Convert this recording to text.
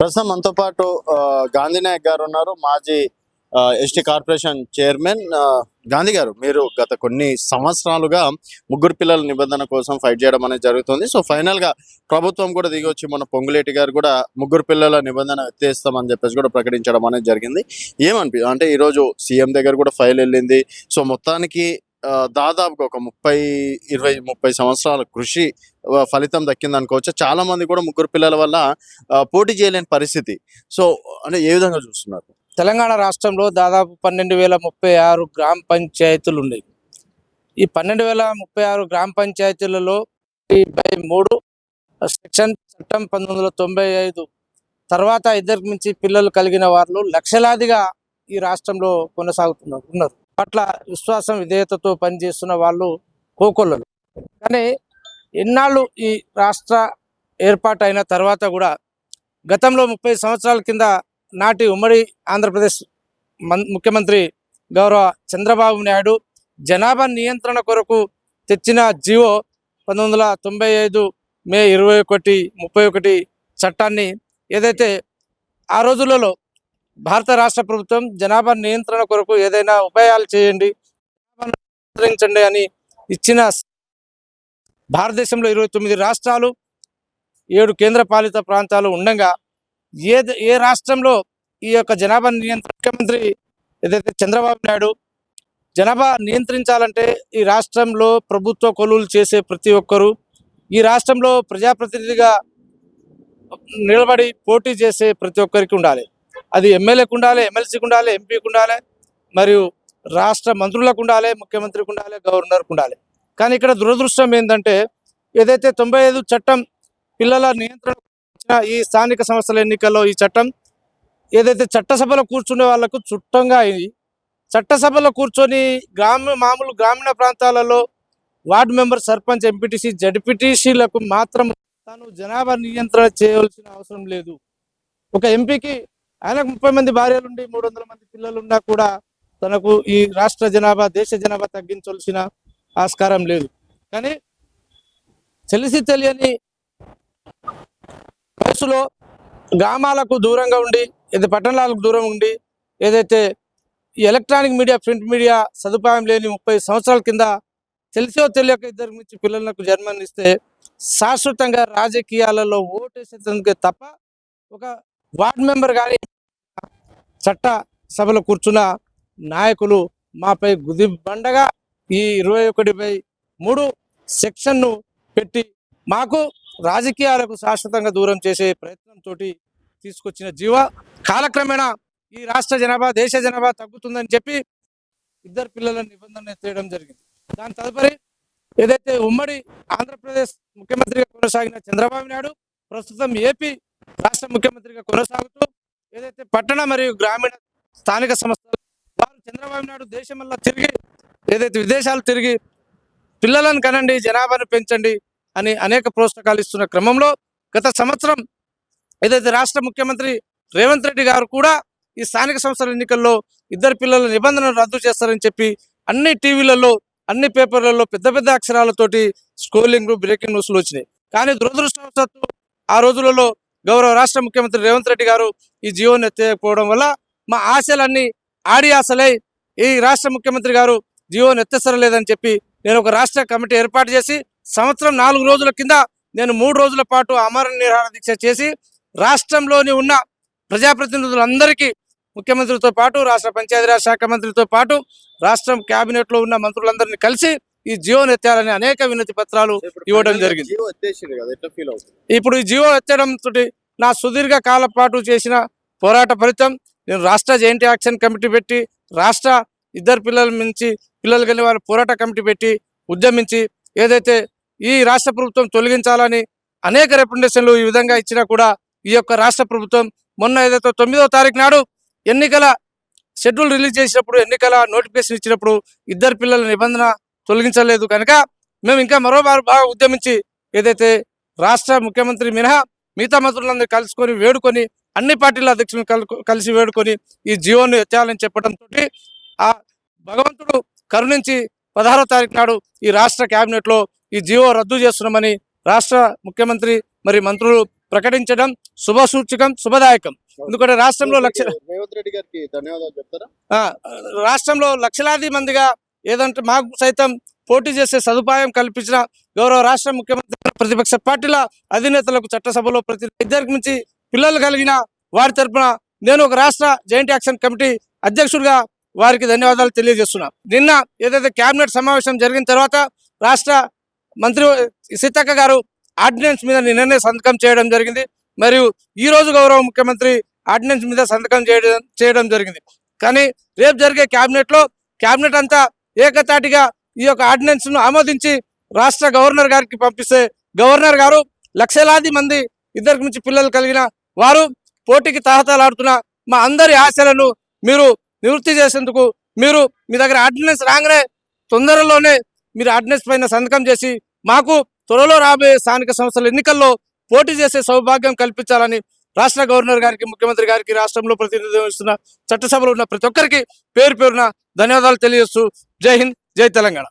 ప్రస్తుతం మనతో పాటు గాంధీనాయక్ గాంధీ నాయక్ గారు ఉన్నారు. మాజీ ఎస్టీ కార్పొరేషన్ చైర్మన్. గాంధీ గారు మీరు గత కొన్ని సంవత్సరాలుగా ముగ్గురు పిల్లల నిబంధన కోసం ఫైట్ చేయడం అనేది జరుగుతుంది. సో ఫైనల్గా ప్రభుత్వం కూడా దిగొచ్చి వచ్చి మన పొంగులేటి గారు కూడా ముగ్గురు పిల్లల నిబంధన ఎత్తేస్తామని చెప్పేసి కూడా ప్రకటించడం అనేది జరిగింది. ఏమనిపి అంటే ఈ రోజు సీఎం దగ్గర కూడా ఫైల్ వెళ్ళింది. సో మొత్తానికి దాదాపుగా ఒక ముప్పై ఇరవై ముప్పై సంవత్సరాల కృషి ఫలితం దక్కింది అనుకోవచ్చు చాలా మంది కూడా ముగ్గురు పిల్లల వల్ల పోటీ చేయలేని పరిస్థితి. సో అంటే ఏ విధంగా చూస్తున్నారు? తెలంగాణ రాష్ట్రంలో దాదాపు పన్నెండు వేల ముప్పై ఆరు గ్రామ పంచాయతీలు ఉన్నాయి. ఈ పన్నెండు వేల ముప్పై ఆరు గ్రామ పంచాయతీలలో బై మూడు సెక్షన్ చట్టం పంతొమ్మిది వందల తొంభై ఐదు తర్వాత ఇద్దరికి మించి పిల్లలు కలిగిన వాళ్ళు లక్షలాదిగా ఈ రాష్ట్రంలో కొనసాగుతున్నారు ఉన్నారు. పట్ల విశ్వాసం విధేయతతో పనిచేస్తున్న వాళ్ళు కోకొల్లలు. కానీ ఎన్నాళ్ళు ఈ రాష్ట్ర ఏర్పాటు అయిన తర్వాత కూడా గతంలో ముప్పై సంవత్సరాల కింద నాటి ఉమ్మడి ఆంధ్రప్రదేశ్ ముఖ్యమంత్రి గౌరవ చంద్రబాబు నాయుడు జనాభా నియంత్రణ కొరకు తెచ్చిన జివో పంతొమ్మిది తొంభై ఐదు మే ఇరవై ఒకటి ముప్పై ఒకటి చట్టాన్ని ఏదైతే ఆ రోజులలో భారత రాష్ట్ర ప్రభుత్వం జనాభా నియంత్రణ కొరకు ఏదైనా ఉపాయాలు చేయండి నియంత్రించండి అని ఇచ్చిన భారతదేశంలో ఇరవై తొమ్మిది రాష్ట్రాలు ఏడు కేంద్ర పాలిత ప్రాంతాలు ఉండగా ఏ ఏ రాష్ట్రంలో ఈ యొక్క జనాభా నియంత్రణ ముఖ్యమంత్రి ఏదైతే చంద్రబాబు నాయుడు జనాభా నియంత్రించాలంటే ఈ రాష్ట్రంలో ప్రభుత్వ కొలువులు చేసే ప్రతి ఒక్కరూ ఈ రాష్ట్రంలో ప్రజాప్రతినిధిగా నిలబడి పోటీ చేసే ప్రతి ఒక్కరికి ఉండాలి. అది ఎమ్మెల్యేకు ఉండాలి ఎమ్మెల్సీకి ఉండాలి ఎంపీకి ఉండాలి మరియు రాష్ట్ర మంత్రులకు ఉండాలి ముఖ్యమంత్రికి ఉండాలి గవర్నర్కు ఉండాలి. కానీ ఇక్కడ దురదృష్టం ఏంటంటే ఏదైతే తొంభై ఐదు చట్టం పిల్లల నియంత్రణ ఈ స్థానిక సంస్థల ఎన్నికల్లో ఈ చట్టం ఏదైతే చట్టసభలో కూర్చునే వాళ్ళకు చుట్టంగా అయింది చట్టసభలో కూర్చొని గ్రామ మామూలు గ్రామీణ ప్రాంతాలలో వార్డు మెంబర్ సర్పంచ్ ఎంపీటీసీ జడ్పీటీసీలకు మాత్రం తాను జనాభా నియంత్రణ చేయవలసిన అవసరం లేదు. ఒక ఎంపీకి ఆయనకు ముప్పై మంది భార్యలుండి మూడు వందల మంది పిల్లలు ఉన్నా కూడా తనకు ఈ రాష్ట్ర జనాభా దేశ జనాభా తగ్గించవలసిన ఆస్కారం లేదు. కానీ తెలిసి తెలియని వయసులో గ్రామాలకు దూరంగా ఉండి ఇది పట్టణాలకు దూరం ఉండి ఏదైతే ఈ ఎలక్ట్రానిక్ మీడియా ప్రింట్ మీడియా సదుపాయం లేని ముప్పై సంవత్సరాల కింద తెలిసో తెలియక ఇద్దరి నుంచి పిల్లలకు జన్మనిస్తే శాశ్వతంగా రాజకీయాలలో ఓటేసేందుకు తప్ప ఒక వార్డ్ మెంబర్ కానీ చట్ట సభలో కూర్చున్న నాయకులు మాపై గుది బండగా ఈ ఇరవై ఒకటి బై మూడు సెక్షన్ను పెట్టి మాకు రాజకీయాలకు శాశ్వతంగా దూరం చేసే ప్రయత్నంతో తీసుకొచ్చిన జీవ కాలక్రమేణా ఈ రాష్ట్ర జనాభా దేశ జనాభా తగ్గుతుందని చెప్పి ఇద్దరు పిల్లల నిబంధన ఎత్తేయడం జరిగింది. దాని తదుపరి ఏదైతే ఉమ్మడి ఆంధ్రప్రదేశ్ ముఖ్యమంత్రిగా కొనసాగిన చంద్రబాబు నాయుడు ప్రస్తుతం ఏపీ రాష్ట్ర ముఖ్యమంత్రిగా కొనసాగుతూ పట్టణ మరియు గ్రామీణ స్థానిక సంస్థలు వారు చంద్రబాబు నాయుడు దేశంలో తిరిగి ఏదైతే విదేశాలు తిరిగి పిల్లలను కనండి జనాభాను పెంచండి అని అనేక ప్రోత్సాహాలు ఇస్తున్న క్రమంలో గత సంవత్సరం ఏదైతే రాష్ట్ర ముఖ్యమంత్రి రేవంత్ రెడ్డి గారు కూడా ఈ స్థానిక సంస్థల ఎన్నికల్లో ఇద్దరు పిల్లల నిబంధనలు రద్దు చేస్తారని చెప్పి అన్ని టీవీలలో అన్ని పేపర్లలో పెద్ద పెద్ద అక్షరాలతోటి స్కోలింగ్ బ్రేకింగ్ న్యూస్లు వచ్చినాయి. కానీ దురదృష్టవశాత్తు ఆ రోజులలో గౌరవ రాష్ట్ర ముఖ్యమంత్రి రేవంత్ రెడ్డి గారు ఈ జీవోని ఎత్తకపోవడం వల్ల మా ఆశలన్నీ ఆడి ఆశలై ఈ రాష్ట్ర ముఖ్యమంత్రి గారు జీవోని ఎత్తేసరలేదని చెప్పి నేను ఒక రాష్ట్ర కమిటీ ఏర్పాటు చేసి సంవత్సరం నాలుగు రోజుల కింద నేను మూడు రోజుల పాటు అమర నిరాహార దీక్ష చేసి రాష్ట్రంలోని ఉన్న ప్రజాప్రతినిధులందరికీ ముఖ్యమంత్రితో పాటు రాష్ట్ర పంచాయతీరాజ్ శాఖ మంత్రితో పాటు రాష్ట్రం కేబినెట్లో ఉన్న మంత్రులందరినీ కలిసి ఈ జియోని ఎత్తాలని అనేక వినతి పత్రాలు ఇవ్వడం జరిగింది. ఇప్పుడు ఈ జియో ఎత్తడం తోటి నా సుదీర్ఘ కాల పాటు చేసిన పోరాట ఫలితం నేను రాష్ట్ర జేఎన్టీ యాక్షన్ కమిటీ పెట్టి రాష్ట్ర ఇద్దరు పిల్లల నుంచి పిల్లలు కలిగిన వారి పోరాట కమిటీ పెట్టి ఉద్యమించి ఏదైతే ఈ రాష్ట్ర ప్రభుత్వం తొలగించాలని అనేక రిప్రజెంటేషన్లు ఈ విధంగా ఇచ్చినా కూడా ఈ యొక్క రాష్ట్ర ప్రభుత్వం మొన్న ఏదైతే తొమ్మిదో తారీఖు నాడు ఎన్నికల షెడ్యూల్ రిలీజ్ చేసినప్పుడు ఎన్నికల నోటిఫికేషన్ ఇచ్చినప్పుడు ఇద్దరు పిల్లల నిబంధన తొలగించలేదు. కనుక మేము ఇంకా మరో బాగా ఉద్యమించి ఏదైతే రాష్ట్ర ముఖ్యమంత్రి మినహా మిగతా మంత్రులందరూ కలుసుకొని వేడుకొని అన్ని పార్టీల అధ్యక్షులను కలు- కలిసి వేడుకొని ఈ జీవోను ఎత్తాలని చెప్పడంతో ఆ భగవంతుడు కరుణించి పదహారో తారీఖు నాడు ఈ రాష్ట్ర కేబినెట్లో ఈ జీవో రద్దు చేస్తున్నామని రాష్ట్ర ముఖ్యమంత్రి మరి మంత్రులు ప్రకటించడం శుభసూచకం శుభదాయకం. ఎందుకంటే రాష్ట్రంలో లక్ష రేవంత్ రెడ్డి గారికి ధన్యవాదాలు చెప్తారా? రాష్ట్రంలో లక్షలాది మందిగా ఏదంటే మాకు సైతం పోటీ చేసే సదుపాయం కల్పించిన గౌరవ రాష్ట్ర ముఖ్యమంత్రి ప్రతిపక్ష పార్టీల అధినేతలకు చట్టసభలో ప్రతి ఇద్దరికి మించి పిల్లలు కలిగిన వారి తరపున నేను ఒక రాష్ట్ర జాయింట్ యాక్షన్ కమిటీ అధ్యక్షుడిగా వారికి ధన్యవాదాలు తెలియజేస్తున్నా. నిన్న ఏదైతే కేబినెట్ సమావేశం జరిగిన తర్వాత రాష్ట్ర మంత్రి సీతక్క గారు ఆర్డినెన్స్ మీద నిన్ననే సంతకం చేయడం జరిగింది. మరియు ఈ రోజు గౌరవ ముఖ్యమంత్రి ఆర్డినెన్స్ మీద సంతకం చేయడం చేయడం జరిగింది. కానీ రేపు జరిగే క్యాబినెట్లో క్యాబినెట్ కేబినెట్ అంతా ఏకతాటిగా ఈ యొక్క ఆర్డినెన్స్ను ఆమోదించి రాష్ట్ర గవర్నర్ గారికి పంపిస్తే గవర్నర్ గారు లక్షలాది మంది ఇద్దరికి మించి పిల్లలు కలిగిన వారు పోటీకి తహతలాడుతున్న మా అందరి ఆశలను మీరు నివృత్తి చేసేందుకు మీరు మీ దగ్గర ఆర్డినెన్స్ రాగానే తొందరలోనే మీరు ఆర్డినెన్స్ పైన సంతకం చేసి మాకు త్వరలో రాబోయే స్థానిక సంస్థల ఎన్నికల్లో పోటీ చేసే సౌభాగ్యం కల్పించాలని రాష్ట్ర గవర్నర్ గారికి ముఖ్యమంత్రి గారికి రాష్ట్రంలో ప్రతినిధి వహిస్తున్న చట్టసభలో ఉన్న ప్రతి ఒక్కరికి పేరు పేరున ధన్యవాదాలు తెలియజేస్తూ జై హింద్ జై తెలంగాణ.